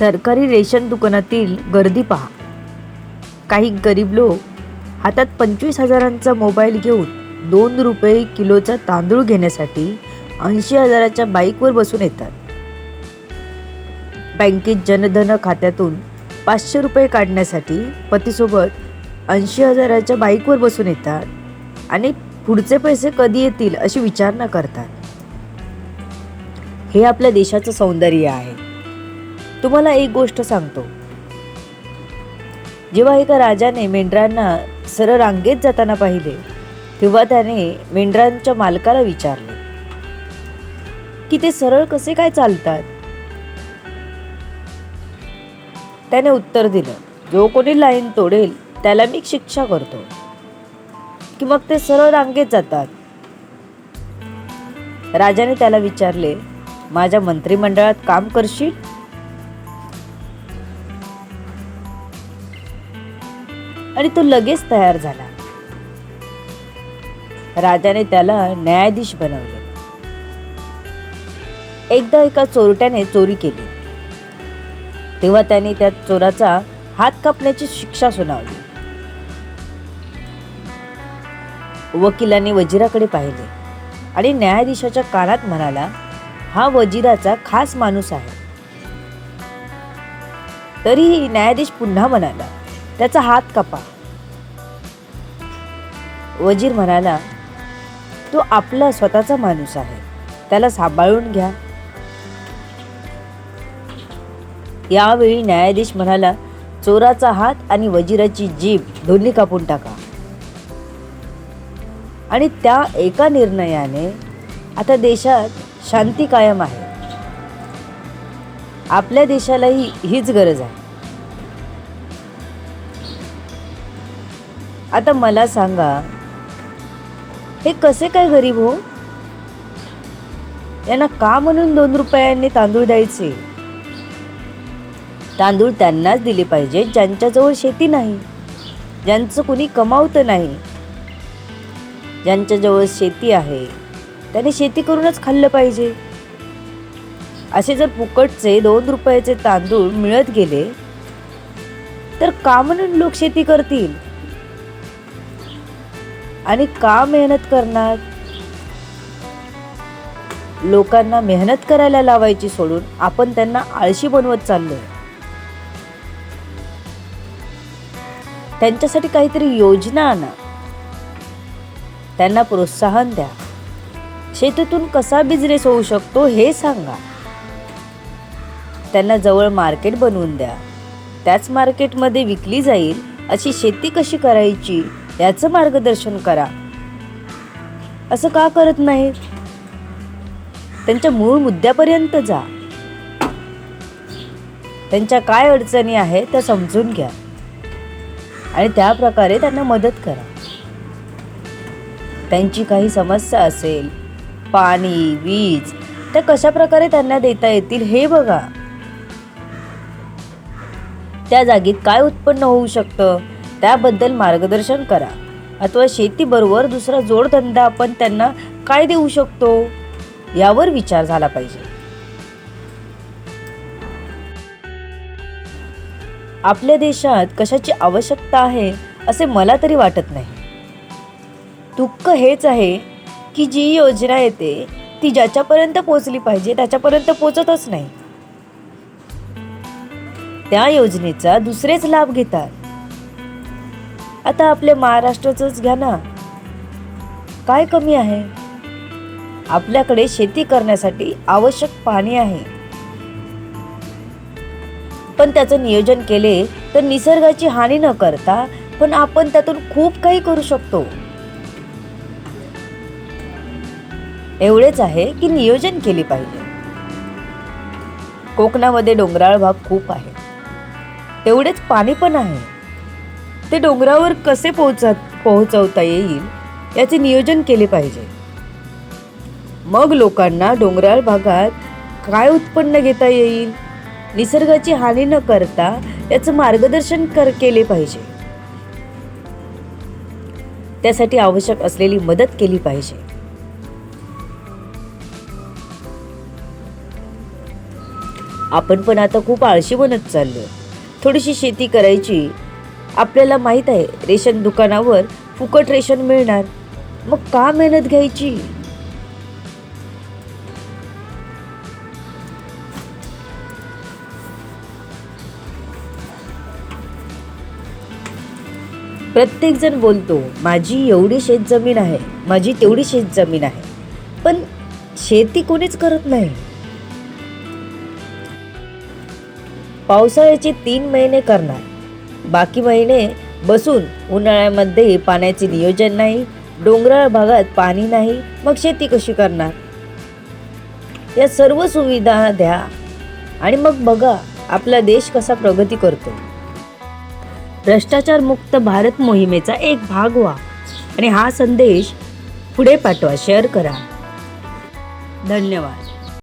सरकारी रेशन दुकानातील गर्दी पहा. काही गरीब लोक हातात पंचवीस हजारांचा मोबाईल घेऊन दोन रुपये किलोचा तांदूळ घेण्यासाठी ऐंशी हजाराच्या बाईकवर बसून येतात. बँकेत जनधन खात्यातून पाचशे रुपये काढण्यासाठी पतीसोबत ऐंशी हजाराच्या बाईकवर बसून येतात आणि पुढचे पैसे कधी येतील अशी विचारणा करतात. हे आपल्या देशाचं सौंदर्य आहे. तुम्हाला एक गोष्ट सांगतो. जेव्हा एका राजाने मेंढरांना सरळ रांगेत जाताना पाहिले तेव्हा त्याने मेंढरांच्या मालकाला विचारले की ते सरळ कसे काय चालतात? त्याने उत्तर दिलं जो कोणी लाईन तोडेल त्याला मी शिक्षा करतो. की मग ते सरळ रांगेत जातात? राजाने त्याला विचारले माझ्या मंत्रिमंडळात काम करशील? आणि तो लगेच तयार झाला. राजाने त्याला न्यायाधीश बनवले. एकदा एका चोरट्याने चोरी केली. तेव्हा त्याने त्या चोराचा हात कापण्याची शिक्षा सुनावली. वकिलाने वजिराकडे पाहिले आणि न्यायाधीशाच्या कानात म्हणाला हा वजिराचा खास माणूस आहे. तरीही न्यायाधीश पुन्हा म्हणाला त्याचा हात कापा. वजीर म्हणाला तो आपला स्वतःचा माणूस आहे. त्याला सांभाळून घ्या. यावेळी न्यायाधीश म्हणाला चोराचा हात आणि वजिराची जीभ दोन्ही कापून टाका. आणि त्या एका निर्णयाने आता देशात शांती कायम आहे. आपल्या देशालाही हीच गरज आहे. आता मला सांगा हे कसे काय गरीब हो? यांना का म्हणून दोन रुपयांनी तांदूळ द्यायचे? तांदूळ त्यांनाच दिले पाहिजे ज्यांच्याजवळ शेती नाही ज्यांचं कुणी कमावतं नाही. ज्यांच्याजवळ शेती आहे त्याने शेती करूनच खाल्लं पाहिजे. असे जर फुकटचे दोन रुपयाचे तांदूळ मिळत गेले तर का म्हणून लोक शेती करतील? आणि का मेहनत करणार? लोकांना मेहनत करायला लावायची सोडून आपण त्यांना आळशी बनवत चाललो त्यांच्यासाठी काहीतरी योजना आणा. त्यांना प्रोत्साहन द्या. शेतीतून कसा बिझनेस होऊ शकतो हे सांगा. त्यांना जवळ मार्केट बनवून द्या. त्याच मार्केटमध्ये विकली जाईल अशी शेती कशी करायची? याचं मार्गदर्शन करा. असं का करत नाहीत त्यांच्या मूळ मुद्द्यापर्यंत जा. त्यांच्या काय अडचणी आहेत त्या समजून घ्या. आणि त्या प्रकारे त्यांना मदत करा. त्यांची काही समस्या असेल पाणी वीज त्या कशा प्रकारे त्यांना देता येतील हे बघा. त्या जागेत काय उत्पन्न होऊ शकतं? त्याबद्दल मार्गदर्शन करा. अथवा शेतीबरोबर दुसरा जोडधंदा आपण त्यांना काय देऊ शकतो? यावर विचार झाला पाहिजे. आपल्या देशात कशाची आवश्यकता आहे असे मला तरी वाटत नाही. दुःख हेच आहे की जी योजना येते ती ज्याच्यापर्यंत पोचली पाहिजे त्याच्यापर्यंत पोचतच नाही. त्या योजनेचा दुसरेच लाभ घेतात. आता आपल्या महाराष्ट्राचंच घ्या ना. काय कमी आहे? आपल्याकडे शेती करण्यासाठी आवश्यक पाणी आहे. पण त्याचं नियोजन केले तर निसर्गाची हानी न करता पण आपण त्यातून खूप काही करू शकतो. एवढेच आहे की नियोजन केले पाहिजे. कोकणामध्ये डोंगराळ भाग खूप आहे. तेवढेच पाणी पण आहे. ते डोंगरावर कसे पोहोचत पोहोचवता येईल याचे नियोजन केले पाहिजे. मग लोकांना डोंगराळ भागात काय उत्पन्न घेता येईल? निसर्गाची हानी न करता याचं मार्गदर्शन कर केले पाहिजे. त्यासाठी आवश्यक असलेली मदत केली पाहिजे. आपण पण आता खूप आळशी बनत चाललो थोडीशी शेती करायची आपल्याला माहीत आहे रेशन दुकानावर फुकट रेशन मिळणार. मग का मेहनत घ्यायची? प्रत्येक जण बोलतो माझी एवढी शेतजमीन आहे माझी तेवढी शेतजमीन आहे. पण शेती कोणीच करत नाही. पावसाळ्याचे तीन महिने करणार. बाकी महिने बसून उन्हाळ्यामध्ये पाण्याचे नियोजन नाही डोंगराळ भागात पाणी नाही मग शेती कशी करणार? या सर्व सुविधा द्या आणि मग बघा आपला देश कसा प्रगती करतो. भ्रष्टाचार मुक्त भारत मोहिमेचा एक भाग व्हा आणि हा संदेश पुढे पाठवा शेअर करा. धन्यवाद.